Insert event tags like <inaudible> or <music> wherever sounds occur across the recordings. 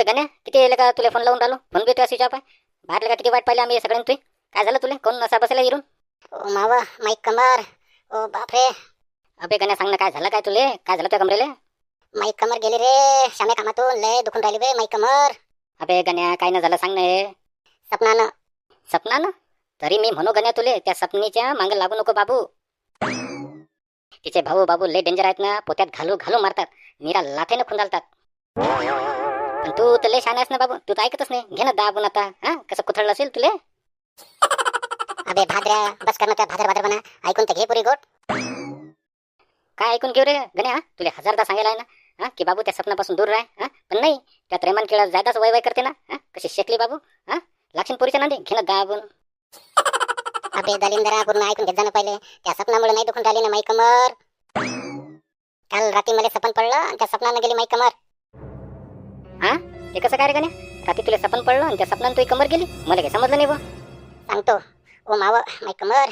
अबे गण्या किती येईल का तुला फोन लावून राहिलो? फोन बी स्विच ऑफ आहे बाहेर का किती वाट पाहिली आम्ही सगळ्यांनी तुझी काय झालं तुला? कोण नसा बसला इरून ओ मावा माईक कमर. ओ बापरे. अबे गण्या सांग ना काय झालं काय तुले? काय झालं तुझ्या कमरेले? माईक कमर गेली रे शामे कामातून. लय दुखून राहिली बे माईक कमर. अबे गण्या काय न झालं सांग ना हे. सपनानं. सपना ना तरी मी म्हणू गण्या तुले त्या सपनीच्या मागे लागू नको बाबू. तिचे भाऊ बाबू लय डेंजर आहेत ना पोत्यात घालू घालू मारतात. निरा लाथेनं खुंदालतात. पण तू तर लय आहेस ना बाबू. तू तर ऐकतच नाही. घे ना दाबून आता. हा? कसं कुथळलं असेल तुले? <laughs> अबे भाद्र्या बस करणं त्या भादर भादर म्हणा ऐकून तर घे पुरी गोट काय ऐकून घेऊ रे? गण्या तुला हजारदा सांगायला आहे ना. हा? की बाबू त्या सपनापासून दूर राह हा? पण नाही त्या प्रेमान केळा जायदाच वय वय करते ना. हा? कशी शेकली बाबू हा? लागशील पोरीच्या नांदी घे ना दाबून. <laughs> अबे दलिंदरा पूर्ण ऐकून घेत जाणं पहिले. त्या सपनामुळे नाही दुखून राहिली ना माई कमर. काल रात्री मला सपन पडलं आणि त्या सपनानं गेली माई कमर. ते कसं काय रे गण्या? रात्री तुला सपन पडलं आणि त्या सपनानं तुझी कमर गेली? मला काही समजलं नाही बा सांगतो. ओ माव माय कमर.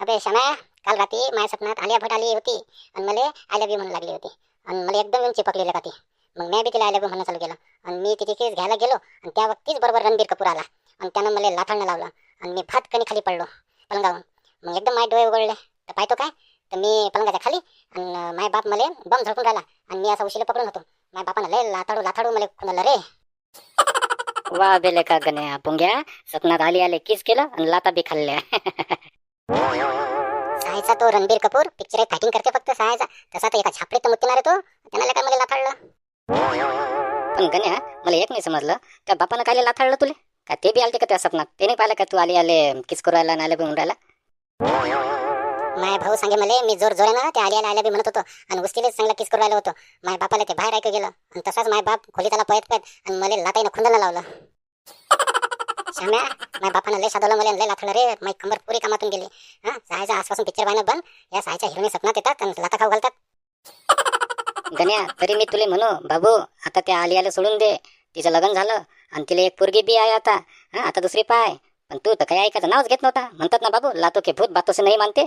अबे शमा काल रात्री माझ्या सपनात आलिया भट आली होती आणि मला आय बी म्हणून लागली होती. आणि मला एकदम येऊन चिपकलेलं का ती मग मी बी तिला आय बी म्हणणं चालू केलं. आणि मी तिथे केस घ्यायला गेलो आणि त्या वक्तीच बरोबर रणबीर कपूर आला. आणि त्यानं मला लाथाडणं लावलं. आणि मी भात खाली पडलो पलंगावून मग एकदम माझे डोळे उघडले. तर पाहतो काय? तर मी पलंगाच्या खाली आणि माय बाप मला बम झडकून राहिला. आणि मी असा उशीला पकडून होतो. माझ्या बापानं लय लाथाडू लाथाडू मला खुणालं रे वा बेले का गण्या पुंग्या सपनात आली आले किस केलं आणि लाता बी खाल्ल्या सायचा तो रणबीर कपूर पिक्चर फायटिंग करते फक्त सायचा तसा तर एका छापडीत आहे तो त्याला काय मला लाथाडलं पण गण्या मला एक नाही समजलं त्या बापानं काय लाथाडलं तुले का ते बी आलते का त्या सपनात ते नाही पाहिलं का तू आली आले किस करू राहिला नाले म्हणून राहिला माझ्या भाऊ सांगे मला मी जोर जोरे ना ते आल्या आल्या बी म्हणत होतो. आणि उस्तीलेच चांगला किस करू आलो होतो. माझ्या बापाला ते बाहेर ऐकू गेलं. आणि तसाच माझ्या बाप खोली त्याला पळत पळत आणि मला लाताईनं खुंदाला लावलं. श्याम्या माझ्या बापानं लय साधवलं मला लय लाथलं रे. माझी कंबर पुरी कामातून गेली. हा सायच्या आसपासून पिक्चर पाहणं बंद. या सायच्या हिरोनी सपनात येतात आणि लाता खाऊ घालतात. गण्या तरी मी तुले म्हणू बाबू आता त्या आली आले सोडून दे. तिचं लग्न झालं आणि तिला एक पोरगी बी आहे आता. हा आता दुसरी पाय. पण तू तर काही ऐकायचं नावच घेत नव्हता. म्हणतात ना बाबू लातो के भूत बातोसे नाही मानते.